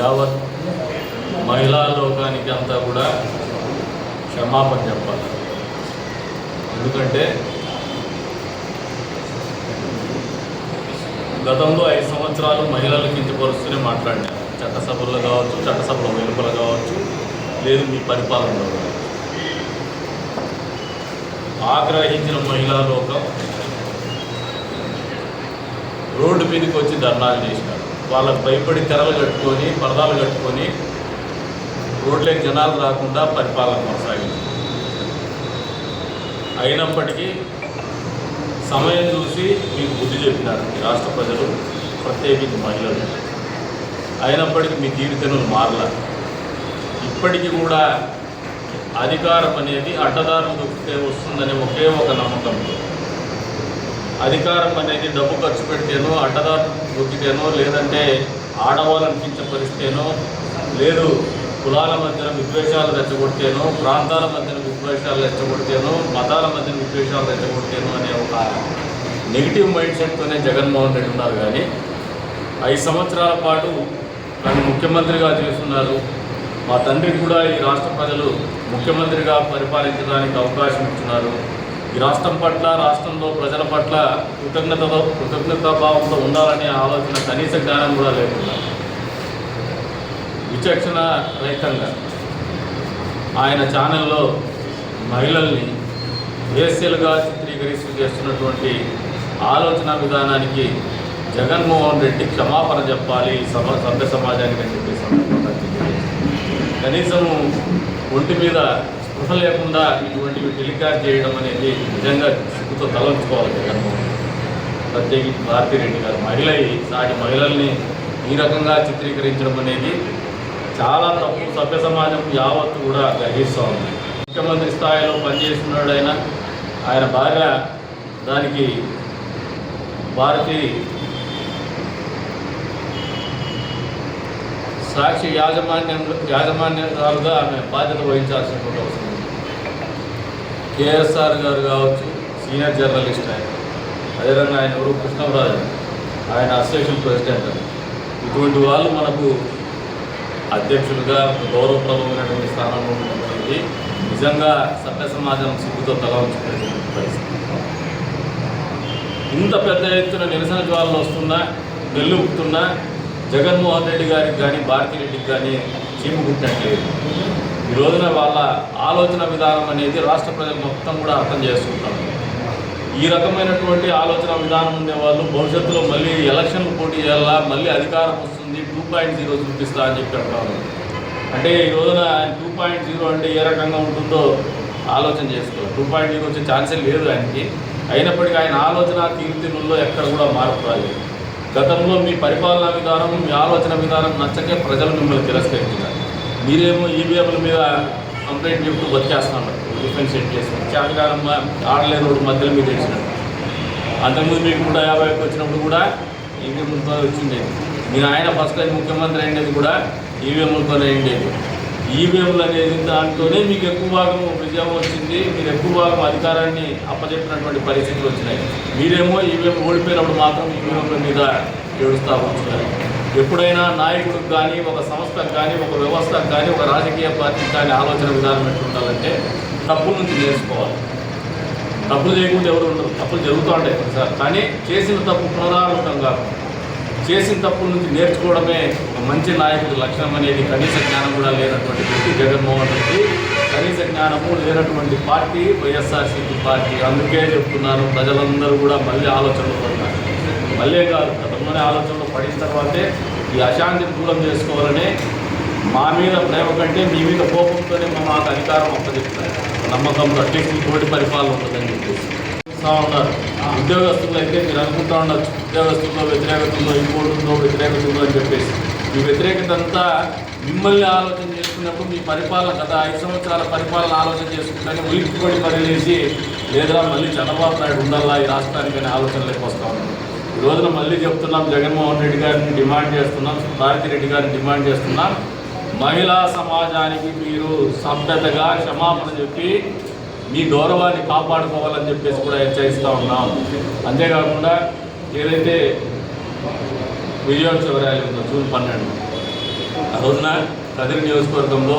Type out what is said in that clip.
యావత్ మహిళా లోకానికి అంతా కూడా క్షమాపణ చెప్పాలి. ఎందుకంటే గతంలో ఐదు సంవత్సరాలు మహిళల కించపరుస్తూనే మాట్లాడినారు చట్టసభల్లో కావచ్చు చట్టసభల వెలుపల కావచ్చు లేదు మీ పరిపాలనలో కావచ్చు. ఆగ్రహించిన మహిళా లోకం రోడ్డు మీదకి వచ్చి ధర్నాలు చేసినారు. వాళ్ళకు భయపడి తెరలు కట్టుకొని పరదాలు కట్టుకొని రోడ్లకి జనాలు రాకుండా పరిపాలన కొనసాగింది. అయినప్పటికీ సమయం చూసి మీకు బుద్ధి చెప్పినారు మీ రాష్ట్ర ప్రజలు ప్రత్యేకించి మహిళలు. అయినప్పటికీ మీ తీరుతెనులు మారల. ఇప్పటికీ కూడా అధికారం అనేది అడ్డదారులు దొరికితే వస్తుందనే ఒకే ఒక నమ్మకంతో అధికారం అనేది డబ్బు ఖర్చు పెడితేనో అడ్డదారు దొరికితేనో లేదంటే ఆడవాళ్ళని కించపరిస్తేనో లేదు కులాల మధ్యన విద్వేషాలు రెచ్చగొడితేనో ప్రాంతాల మధ్యన విద్వేషాలు రెచ్చగొడితేనో మతాల మధ్యన విద్వేషాలు రెచ్చగొడితేనో అనే ఒక నెగిటివ్ మైండ్ సెట్తోనే జగన్మోహన్ రెడ్డి ఉన్నారు కానీ ఐదు సంవత్సరాల పాటు నన్ను ముఖ్యమంత్రిగా చేస్తున్నారు. మా తండ్రికి కూడా ఈ రాష్ట్ర ప్రజలు ముఖ్యమంత్రిగా పరిపాలించడానికి అవకాశం ఇస్తున్నారు ఈ రాష్ట్రం పట్ల రాష్ట్రంలో ప్రజల పట్ల కృతజ్ఞతతో కృతజ్ఞతాభావంతో ఉండాలనే ఆలోచన కనీస జ్ఞానం కూడా లేకుండా. విచక్షణ రహితంగా ఆయన ఛానల్లో మహిళల్ని వేశ్యలుగా చిత్రీకరిస్తూ చేస్తున్నటువంటి ఆలోచన విధానానికి జగన్మోహన్ రెడ్డి క్షమాపణ చెప్పాలి సభ సమ సభ్య సమాజానికి అని చెప్పి కనీసం ఒంటి మీద స్పృహ లేకుండా ఇటువంటివి టెలికాస్ట్ చేయడం అనేది నిజంగా సిగ్గుతో తలంచుకోవాలి జగన్మోహన్ ప్రత్యేకించి భారతీ రెడ్డి గారు. మహిళ సాటి మహిళల్ని ఈ రకంగా చిత్రీకరించడం అనేది చాలా తప్పు. సభ్య సమాజం యావత్తు కూడా గ్రహిస్తూ ఉంది. ముఖ్యమంత్రి స్థాయిలో పనిచేస్తున్నాడు ఆయన ఆయన భార్య దానికి భారతి సాక్షి యాజమాన్యం యాజమాన్యాలుగా ఆమె బాధ్యత వహించాల్సినటువంటి కేఎస్ఆర్ గారు కావచ్చు సీనియర్ జర్నలిస్ట్ ఆయన అదేవిధంగా ఆయన ఎవరు? కృష్ణరాజు. ఆయన అసోసియేషన్ ప్రెసిడెంట్ ఇటువంటి వాళ్ళు మనకు అధ్యక్షులుగా గౌరవప్రదమైనటువంటి స్థానంలో ఉన్నటువంటి నిజంగా సభ్య సమాజం సిగ్గుతో తల ఉంచుకునేటువంటి పరిస్థితి. ఇంత పెద్ద ఎత్తున నిరసన జ్వాలలు వస్తున్నా వెల్లుపుతున్నా జగన్మోహన్ రెడ్డి గారికి కానీ భారతిరెడ్డికి కానీ చీము కుట్టినట్లేదు ఈ రోజున వాళ్ళ ఆలోచన విధానం అనేది రాష్ట్ర ప్రజలు మొత్తం కూడా అర్థం చేసుకుంటారు. ఈ రకమైనటువంటి ఆలోచన విధానం ఉండే వాళ్ళు భవిష్యత్తులో మళ్ళీ ఎలక్షన్లు పోటీ చేయాలా మళ్ళీ అధికారం వస్తుంది టూ పాయింట్ జీరో చూపిస్తా అని చెప్పి అంటారు. అంటే ఈ రోజున టూ పాయింట్ జీరో అంటే ఏ రకంగా ఉంటుందో ఆలోచన చేసుకోవాలి టూ పాయింట్ జీరో వచ్చే ఛాన్సే లేదు ఆయనకి. అయినప్పటికీ ఆయన ఆలోచన తీరుతీరుల్లో ఎక్కడ కూడా మార్పు రాలేదు. గతంలో మీ పరిపాలనా విధానం మీ ఆలోచన విధానం నచ్చకే ప్రజలు మిమ్మల్ని తిరస్కరించారు మీరేమో ఈవీఎంల మీద కంప్లైంట్ చెప్తూ బతికేస్తున్నారు. డిఫెన్స్ సెట్ చేసి. చేతకాలం ఆడలేని రోడ్డు మధ్యలో మీద వేసినట్టు అంతకుముందు మీకు నూట యాభైకి వచ్చినప్పుడు కూడా ఈవీఎంలతో వచ్చిండేది మీరు ఆయన ఫస్ట్ టైం ముఖ్యమంత్రి అయినది కూడా ఈవీఎంలతోనే అయిండేది ఈవీఎంలు అనేది దాంట్లోనే మీకు ఎక్కువ భాగం విజయం వచ్చింది. మీరు ఎక్కువ భాగం అధికారాన్ని అప్పచెప్పినటువంటి పరిస్థితులు వచ్చినాయి. మీరేమో ఈవీఎం ఓడిపోయినప్పుడు మాత్రం ఈవీఎంల మీద ఏడుస్తూ ఉంటున్నారు ఎప్పుడైనా నాయకుడికి కానీ ఒక సంస్థకు కానీ ఒక వ్యవస్థకు కానీ ఒక రాజకీయ పార్టీకి కానీ ఆలోచన విధానం ఎట్లా ఉండాలంటే తప్పుల నుంచి నేర్చుకోవాలి. తప్పులు చేయకుండా ఎవరు ఉండరు. తప్పులు జరుగుతూ ఉంటాయి సార్ కానీ చేసిన తప్పు పునరావృతం కాదు చేసిన తప్పుల నుంచి నేర్చుకోవడమే ఒక మంచి నాయకుడి లక్షణం అనేది కనీస జ్ఞానం కూడా లేనటువంటి వ్యక్తి జగన్మోహన్ రెడ్డి. కనీస జ్ఞానము లేనటువంటి పార్టీ వైఎస్ఆర్సీపీ పార్టీ. అందుకే చెప్తున్నాను ప్రజలందరూ కూడా మళ్ళీ ఆలోచనలు పడినారు మళ్ళీ కాదు గతంలోనే ఆలోచనలు పడిన తర్వాతే ఈ అశాంతిని దూరం చేసుకోవాలని మా మీద ప్రేమ కంటే మీ మీద కోపంతోనే మా మాకు అధికారం అప్పచెప్తారు నమ్మకంతో అట్లీస్ట్ ఇటువంటి పరిపాలన ఉంటుందని చెప్పేసి. ఉన్నారు. ఉద్యోగస్తులు అయితే మీరు అనుకుంటా ఉండొచ్చు. ఉద్యోగస్తుల్లో వ్యతిరేకత ఉందో ఇంకోటి ఉందో వ్యతిరేకత ఉందో అని చెప్పేసి. ఈ వ్యతిరేకత అంతా మిమ్మల్ని ఆలోచన చేసుకున్నప్పుడు మీ పరిపాలన గత ఐదు సంవత్సరాల పరిపాలన ఆలోచన చేసుకుంటే ఉలిక్కిపడి పరిలేసి లేదా మళ్ళీ చంద్రబాబు నాయుడు ఉండాలా ఈ రాష్ట్రానికి అనే ఆలోచనలోకి వస్తూ ఉన్నారు. ఈ రోజున మళ్ళీ చెప్తున్నాం జగన్మోహన్ రెడ్డి గారిని డిమాండ్ చేస్తున్నాం భారతి రెడ్డి గారిని డిమాండ్ చేస్తున్నాం. మహిళా సమాజానికి మీరు సభ్యతగా క్షమాపణ చెప్పి మీ గౌరవాన్ని కాపాడుకోవాలని చెప్పేసి కూడా హెచ్చరిస్తూ ఉన్నాం. అంతేకాకుండా ఏదైతే విజయోత్సవ ర్యాలీ ఉందో జూన్ పన్నెండు రోజున కదిరి నియోజకవర్గంలో